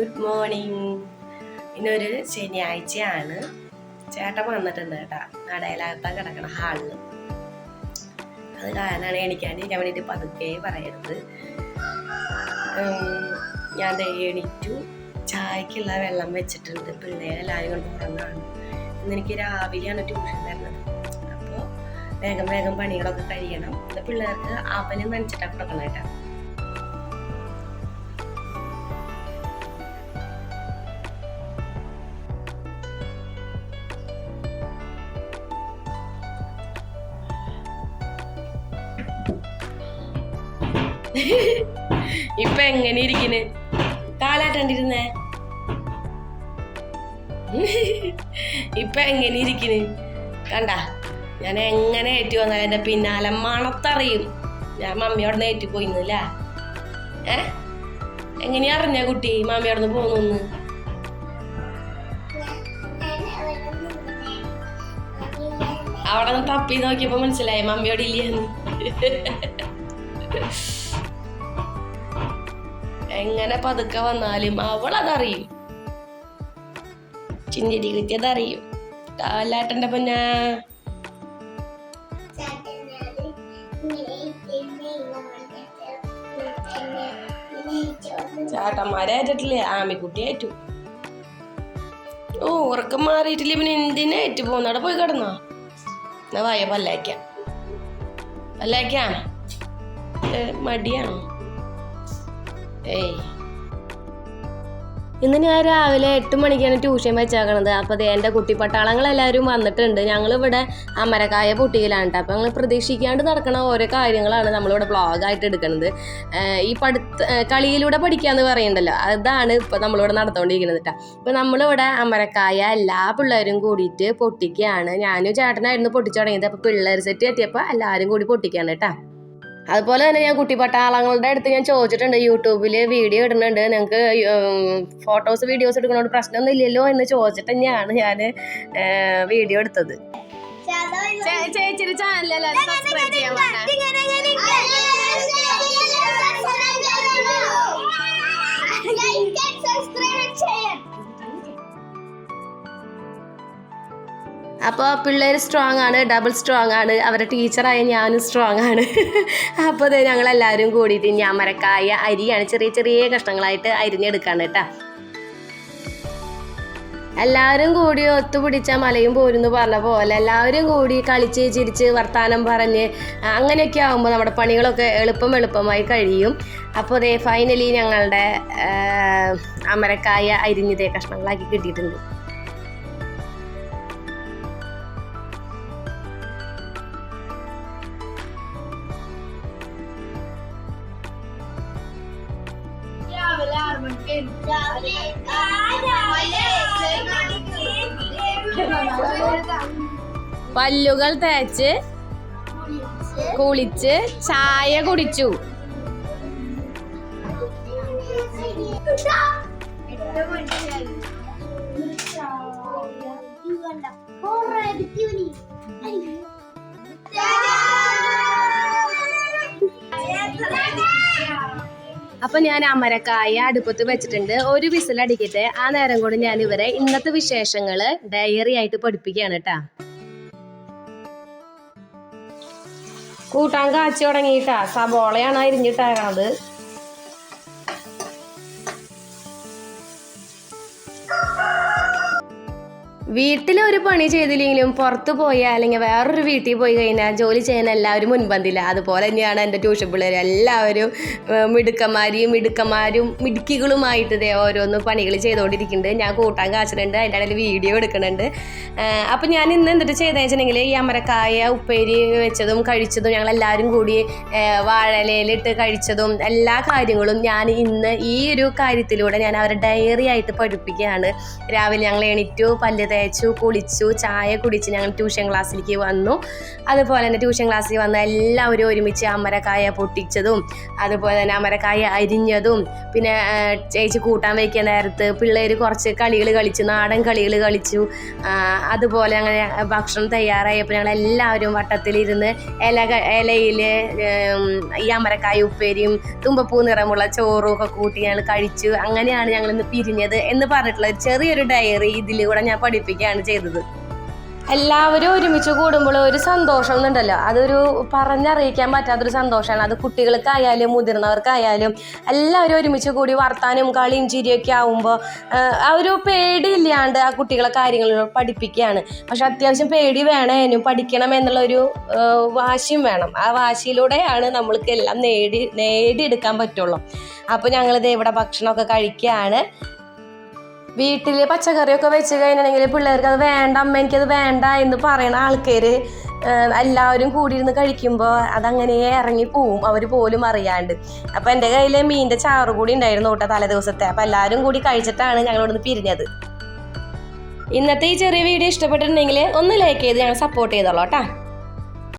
Good morning ഇന്നൊരു ശനിയാഴ്ചയാണ്. ചേട്ടൻ വന്നിട്ടുണ്ട് കേട്ടാ. നടയിലകത്താൻ കിടക്കണ ഹാളിൽ അത് കാരണമാണ് എണിക്കാണ്ടിരിക്കാൻ വേണ്ടിയിട്ട് പതുക്കെ പറയരുത്. ഞാൻ എണീറ്റു. ചായക്കുള്ള വെള്ളം വെച്ചിട്ടുണ്ട്. പിള്ളേരെല്ലാവരും കൊണ്ട് ഉറങ്ങാണ് ഇന്നെനിക്ക് രാവിലെയാണ് ട്യൂഷൻ വരുന്നത്. അപ്പോൾ വേഗം വേഗം പണികളൊക്കെ കഴിയണം. പിള്ളേർക്ക് അവന് നനച്ചിട്ടാണ് കൊടുക്കണം കേട്ടോ. ഇപ്പൊ എങ്ങനെ ഇരിക്കണ്? കാലാട്ടണ്ടിരുന്നേ ഇപ്പൊ എങ്ങനെ ഇരിക്കണ്? കണ്ട ഞാൻ എങ്ങനെ ഏറ്റു വന്നാൽ എന്റെ പിന്നാലെ മണത്തറിയും. ഞാൻ മമ്മിയോടന്ന് ഏറ്റു പോയിന്നില്ല ഏ? എങ്ങനെയാ അറിഞ്ഞ കുട്ടി മമ്മിയോടന്ന് പോന്നു അവിടെ നിന്ന് തപ്പി നോക്കിയപ്പോ മനസ്സിലായി മമ്മിയോട് എങ്ങനെ പതുക്കെ വന്നാലും അവൾ അതറിയും ചിഞ്ചിരി കുത്തിയതറിയും കാലാട്ടന്റെ പൊന്ന ചേട്ടന്മാരേറ്റിട്ടില്ലേ ആമിക്കുട്ടി ഏറ്റു. ഓ ഉറക്കം മാറിയിട്ടില്ല പിന്നെ എന്തിനാ ഏറ്റു പോകുന്നവിടെ പോയി കിടന്നോ? എന്നാ വായ പല്ലേക്കാം പല്ലേക്കാം മടിയാണോ? ഇന്ന് ഞാൻ രാവിലെ എട്ട് മണിക്കാണ് ട്യൂഷൻ വെച്ചേക്കണത്. അപ്പോൾ ദേ എന്റെ കുട്ടിപ്പട്ടാളങ്ങളെല്ലാവരും വന്നിട്ടുണ്ട്. ഞങ്ങൾ ഇവിടെ അമരക്കായ പൊട്ടിയിലാണ് കേട്ടോ അപ്പോൾ ഞങ്ങൾ പ്രതീക്ഷിക്കാണ്ട് നടക്കണ ഓരോ കാര്യങ്ങളാണ് നമ്മളിവിടെ വ്ളോഗായിട്ട് എടുക്കുന്നത് ഈ പഠിത്ത കളിയിലൂടെ പഠിക്കാന്ന് പറയണ്ടല്ലോ. അതാണ് ഇപ്പോൾ നമ്മളിവിടെ നടന്നുകൊണ്ടിരിക്കുന്നത് കേട്ടോ ഇപ്പോൾ നമ്മളിവിടെ അമരക്കായ എല്ലാ പിള്ളേരും കൂടിയിട്ട് പൊട്ടിക്കുകയാണ് ഞാനും ചേട്ടനായിരുന്നു പൊട്ടിച്ചു തുടങ്ങിയത്. അപ്പോൾ പിള്ളേർ സെറ്റ് എത്തിയപ്പോൾ എല്ലാവരും കൂടി പൊട്ടിക്കുകയാണ് കേട്ടോ അതുപോലെ തന്നെ ഞാൻ കുട്ടിപ്പട്ടാളങ്ങളുടെ അടുത്ത് ഞാൻ ചോദിച്ചിട്ടുണ്ട് യൂട്യൂബിൽ വീഡിയോ ഇടുന്നുണ്ട്. നിങ്ങൾക്ക് ഫോട്ടോസ് വീഡിയോസ് എടുക്കുന്നതുകൊണ്ട് പ്രശ്നമൊന്നും ഇല്ലല്ലോ എന്ന് ചോദിച്ചിട്ട് തന്നെയാണ് ഞാൻ വീഡിയോ എടുത്തത്. ചേച്ചിയുടെ ചാനൽ സബ്സ്ക്രൈബ് ചെയ്യാൻ അപ്പോൾ പിള്ളേർ സ്ട്രോങ് ആണ് ഡബിൾ സ്ട്രോങ് ആണ്. അവരുടെ ടീച്ചറായ ഞാനും സ്ട്രോങ് ആണ്. അപ്പോൾ അത് ഞങ്ങളെല്ലാവരും കൂടിയിട്ട് ഞാൻ മരക്കായ അരിയാണ് ചെറിയ ചെറിയ കഷ്ണങ്ങളായിട്ട് അരിഞ്ഞെടുക്കാണ് കേട്ടോ. എല്ലാവരും കൂടി ഒത്തുപിടിച്ച മലയും പോരുന്ന് പറഞ്ഞ പോലെ എല്ലാവരും കൂടി കളിച്ച് ചിരിച്ച് വർത്തമാനം പറഞ്ഞ് അങ്ങനെയൊക്കെ ആകുമ്പോൾ നമ്മുടെ പണികളൊക്കെ എളുപ്പം എളുപ്പമായി കഴിയും. അപ്പോൾ ദേ ഫൈനലി ഞങ്ങളുടെ അമരക്കായ അരിഞ്ഞതേ കഷ്ണങ്ങളാക്കി കിട്ടിയിട്ടുണ്ട്. പല്ലുകൾ തേച്ച് കുളിച്ച് ചായ കുടിച്ചു. അപ്പൊ ഞാൻ ആ അമരക്കായ അടുപ്പത്ത് വെച്ചിട്ടുണ്ട്. ഒരു വിസിലടിക്കട്ടെ. ആ നേരം കൊണ്ട് ഞാൻ ഇവരെ ഇന്നത്തെ വിശേഷങ്ങൾ ഡയറി ആയിട്ട് പഠിപ്പിക്കുകയാണ് കേട്ടാ കൂട്ടാൻ കാച്ചി തുടങ്ങിയിട്ടാ. സബോളയാണ് അരിഞ്ഞിട്ടേക്കണത്. വീട്ടിൽ ഒരു പണി ചെയ്തില്ലെങ്കിലും പുറത്ത് പോയാൽ അല്ലെങ്കിൽ വേറൊരു വീട്ടിൽ പോയി കഴിഞ്ഞാൽ ജോലി ചെയ്യാൻ എല്ലാവരും മുൻപന്തില്ല അതുപോലെ തന്നെയാണ് എന്റെ ട്യൂഷൻ പിള്ളേർ എല്ലാവരും മിടുക്കന്മാരെയും മിടുക്കന്മാരും മിടുക്കികളുമായിട്ട് ഇതേ ഓരോന്ന് പണികൾ ചെയ്തുകൊണ്ടിരിക്കുന്നുണ്ട്. ഞാൻ കൂട്ടാൻ കാച്ചിട്ടുണ്ട് അതിന്റെ ഇടയിൽ വീഡിയോ എടുക്കുന്നുണ്ട്. അപ്പം ഞാൻ ഇന്ന് എന്തിട്ട് ചെയ്തതെന്ന് വെച്ചിട്ടുണ്ടെങ്കിൽ ഈ അമരക്കായ ഉപ്പേരി വെച്ചതും കഴിച്ചതും ഞങ്ങൾ എല്ലാവരും കൂടി വാഴലയിലിട്ട് കഴിച്ചതും എല്ലാ കാര്യങ്ങളും ഞാൻ ഇന്ന് ഈ ഒരു കാര്യത്തിലൂടെ ഞാൻ അവരെ ഡയറി ആയിട്ട് പഠിപ്പിക്കുകയാണ്. രാവിലെ ഞങ്ങൾ എണീറ്റു പല്ല് തേച്ചു കുളിച്ചു ചായ കുടിച്ച് ഞങ്ങൾ ട്യൂഷൻ ക്ലാസ്സിലേക്ക് വന്നു. അതുപോലെ തന്നെ ട്യൂഷൻ ക്ലാസ്സിൽ വന്ന എല്ലാവരും ഒരുമിച്ച് അമരക്കായ പൊട്ടിച്ചതും അതുപോലെ തന്നെ അമരക്കായ അരിഞ്ഞതും പിന്നെ ചേച്ചി കൂട്ടാൻ വയ്ക്കുന്ന നേരത്ത് പിള്ളേർ കുറച്ച് കളികൾ കളിച്ചു നാടൻ കളികൾ കളിച്ചു. അതുപോലെ അങ്ങനെ ഭക്ഷണം തയ്യാറായപ്പോൾ ഞങ്ങൾ എല്ലാവരും വട്ടത്തിലിരുന്ന് ഇല ഇലയിൽ ഈ അമരക്കായ ഉപ്പേരിയും തുമ്പപ്പൂ നിറമുള്ള ചോറും ഒക്കെ കൂട്ടി ഞങ്ങൾ കഴിച്ചു. അങ്ങനെയാണ് ഞങ്ങൾ ഇന്ന് പിരിഞ്ഞത് എന്ന് പറഞ്ഞിട്ടുള്ള ചെറിയൊരു ഡയറി ഇതിലൂടെ ഞാൻ പഠിപ്പിക്കുകയാണ് ചെയ്തത്. എല്ലാവരും ഒരുമിച്ച് കൂടുമ്പോൾ ഒരു സന്തോഷം എന്നുണ്ടല്ലോ. അതൊരു പറഞ്ഞറിയിക്കാൻ പറ്റാത്തൊരു സന്തോഷമാണ്. അത് കുട്ടികൾക്കായാലും മുതിർന്നവർക്കായാലും എല്ലാവരും ഒരുമിച്ച് കൂടി വർത്താനും കളിയും ചിരിയൊക്കെ ആവുമ്പോൾ ആ ഒരു പേടിയില്ലാണ്ട് ആ കുട്ടികളെ കാര്യങ്ങൾ പഠിപ്പിക്കുകയാണ്. പക്ഷെ അത്യാവശ്യം പേടി വേണേനും പഠിക്കണം എന്നുള്ളൊരു വാശിയും വേണം. ആ വാശിയിലൂടെയാണ് നമ്മൾക്ക് എല്ലാം നേടി നേടിയെടുക്കാൻ പറ്റുള്ളൂ. അപ്പോൾ ഞങ്ങളിത് ഇവിടെ ഭക്ഷണമൊക്കെ കഴിക്കുകയാണ്. വീട്ടിൽ പച്ചക്കറിയൊക്കെ വെച്ച് കഴിഞ്ഞിട്ടുണ്ടെങ്കിൽ പിള്ളേർക്ക് അത് വേണ്ട അമ്മ എനിക്കത് വേണ്ട എന്ന് പറയുന്ന ആൾക്കാർ എല്ലാവരും കൂടിയിരുന്ന് കഴിക്കുമ്പോൾ അതങ്ങനെ ഇറങ്ങി പോവും. അവർ പോലും അറിയാണ്ട്. അപ്പോൾ എന്റെ കയ്യിൽ മീനിന്റെ ചാറ് കൂടി ഉണ്ടായിരുന്നു കേട്ടോ തലേ ദിവസത്തെ. അപ്പോൾ എല്ലാവരും കൂടി കഴിച്ചിട്ടാണ് ഞങ്ങളിവിടുന്ന് പിരിഞ്ഞത്. ഇന്നത്തെ ഈ ചെറിയ വീഡിയോ ഇഷ്ടപ്പെട്ടിട്ടുണ്ടെങ്കിൽ ഒന്ന് ലൈക്ക് ചെയ്ത് ഞങ്ങൾ സപ്പോർട്ട് ചെയ്തോളൂ കേട്ടോ.